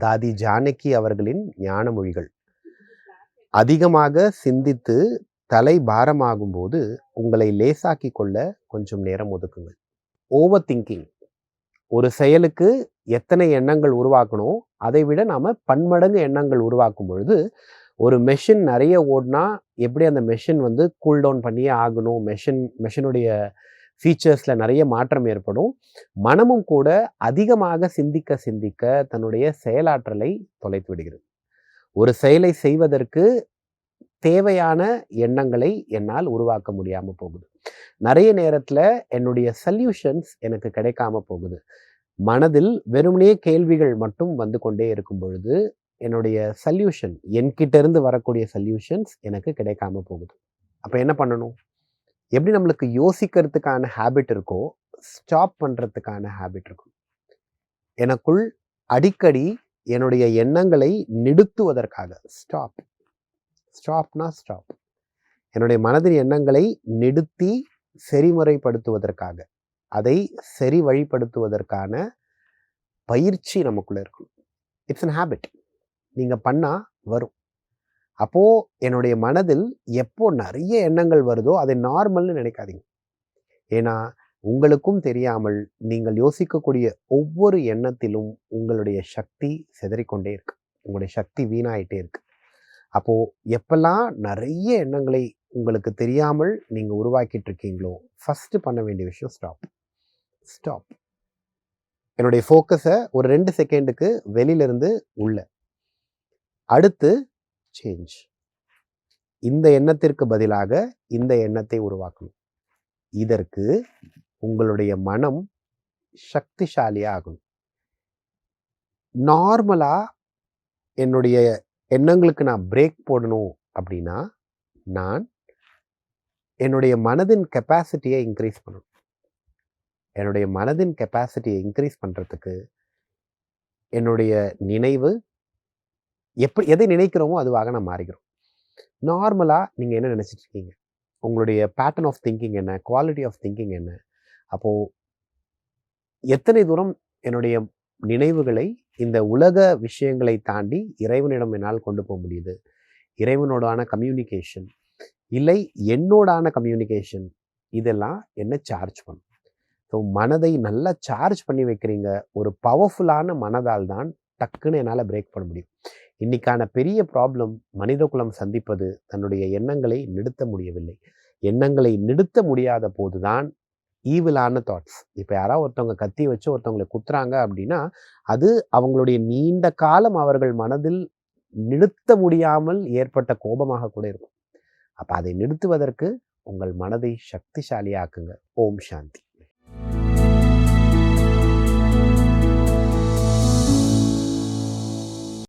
தாதி ஜானகி அவர்களின் ஞான மொழிகள் அதிகமாக சிந்தித்து தலை பாரமாகும் போது உங்களை லேசாக்கி கொள்ள கொஞ்சம் நேரம் ஒதுக்குங்கள். ஓவர் திங்கிங் ஒரு செயலுக்கு எத்தனை எண்ணங்கள் உருவாக்கணும் அதை விட நாம் பன்மடங்கு எண்ணங்கள் உருவாக்கும் பொழுது ஒரு மெஷின் நிறைய ஓடினா எப்படி அந்த மெஷின் வந்து கூல் டவுன் பண்ணியே ஆகணும்? மெஷின் மெஷினுடைய ஃபீச்சர்ஸில் நிறைய மாற்றம் ஏற்படும். மனமும் கூட அதிகமாக சிந்திக்க சிந்திக்க தன்னுடைய செயலாற்றலை தொலைத்து விடுகிறது. ஒரு செயலை செய்வதற்கு தேவையான எண்ணங்களை என்னால் உருவாக்க முடியாமல் போகுது. நிறைய நேரத்தில் என்னுடைய சல்யூஷன்ஸ் எனக்கு கிடைக்காம போகுது. மனதில் வெறுமனே கேள்விகள் மட்டும் வந்து கொண்டே இருக்கும் பொழுது என்னுடைய சல்யூஷன் என்கிட்ட இருந்து வரக்கூடிய சல்யூஷன்ஸ் எனக்கு கிடைக்காம போகுது. அப்போ என்ன பண்ணணும்? எப்படி நம்மளுக்கு யோசிக்கிறதுக்கான ஹேபிட் இருக்கோ ஸ்டாப் பண்ணுறதுக்கான ஹேபிட் இருக்கும். எனக்குள் அடிக்கடி என்னுடைய எண்ணங்களை நிறுத்துவதற்காக ஸ்டாப் ஸ்டாப்னா ஸ்டாப் என்னுடைய மனதின் எண்ணங்களை நிறுத்தி செறிமுறைப்படுத்துவதற்காக அதை சரி வழிப்படுத்துவதற்கான பயிற்சி நமக்குள்ளே இருக்கணும் இட்ஸ் அன் ஹேபிட் நீங்கள் பண்ணால் வரும். அப்போது என்னுடைய மனதில் எப்போ நிறைய எண்ணங்கள் வருதோ அதை நார்மல்னு நினைக்காதீங்க. ஏன்னா உங்களுக்கும் தெரியாமல் நீங்கள் யோசிக்கக்கூடிய ஒவ்வொரு எண்ணத்திலும் உங்களுடைய சக்தி செதறிக்கொண்டே இருக்கு. உங்களுடைய சக்தி வீணாயிட்டே இருக்கு. அப்போது எப்பெல்லாம் நிறைய எண்ணங்களை உங்களுக்கு தெரியாமல் நீங்கள் உருவாக்கிட்டு இருக்கீங்களோ ஃபஸ்ட்டு பண்ண வேண்டிய விஷயம் ஸ்டாப் ஸ்டாப் என்னுடைய ஃபோக்கஸை ஒரு ரெண்டு செகண்டுக்கு வெளியிலேருந்து உள்ள அடுத்து சேஞ்ச் இந்த எண்ணத்திற்கு பதிலாக இந்த எண்ணத்தை உருவாக்கணும். இதற்கு உங்களுடைய மனம் சக்திசாலியாக ஆகணும். நார்மலாக என்னுடைய எண்ணங்களுக்கு நான் பிரேக் போடணும் அப்படின்னா நான் என்னுடைய மனதின் கெப்பாசிட்டியை இன்க்ரீஸ் பண்ணணும். என்னுடைய மனதின் கெப்பாசிட்டியை இன்க்ரீஸ் பண்ணுறதுக்கு என்னுடைய நினைவு எப்படி எதை நினைக்கிறோமோ அதுவாக நான் மாறிக்கிறோம். நார்மலாக நீங்கள் என்ன நினச்சிட்டு இருக்கீங்க? உங்களுடைய பேட்டர்ன் ஆஃப் திங்கிங் என்ன? குவாலிட்டி ஆஃப் திங்கிங் என்ன? அப்போது எத்தனை தூரம் என்னுடைய நினைவுகளை இந்த உலக விஷயங்களை தாண்டி இறைவனிடம் என்னால் கொண்டு போக முடியுது? இறைவனோடான கம்யூனிகேஷன் இல்லை என்னோடான கம்யூனிகேஷன் இதெல்லாம் என்ன சார்ஜ் பண்ணும்? ஸோ மனதை நல்லா சார்ஜ் பண்ணி வைக்கிறீங்க. ஒரு பவர்ஃபுல்லான மனதால் தான் டக்குன்னு என்னால் பிரேக் பண்ண முடியும். இன்னைக்கான பெரிய ப்ராப்ளம் மனிதகுலம் சந்திப்பது தன்னுடைய எண்ணங்களை நிறுத்த முடியவில்லை. எண்ணங்களை நிறுத்த முடியாத போது தான் ஈவிலான தாட்ஸ் இப்போ யாராவது ஒருத்தவங்க கத்தி வச்சு ஒருத்தவங்களை குத்துறாங்க அப்படின்னா அது அவங்களுடைய நீண்ட காலம் அவர்கள் மனதில் நிறுத்த முடியாமல் ஏற்பட்ட கோபமாக கூட இருக்கும். அப்போ அதை நிறுத்துவதற்கு உங்கள் மனதை சக்திசாலியாக்குங்க. ஓம் சாந்தி.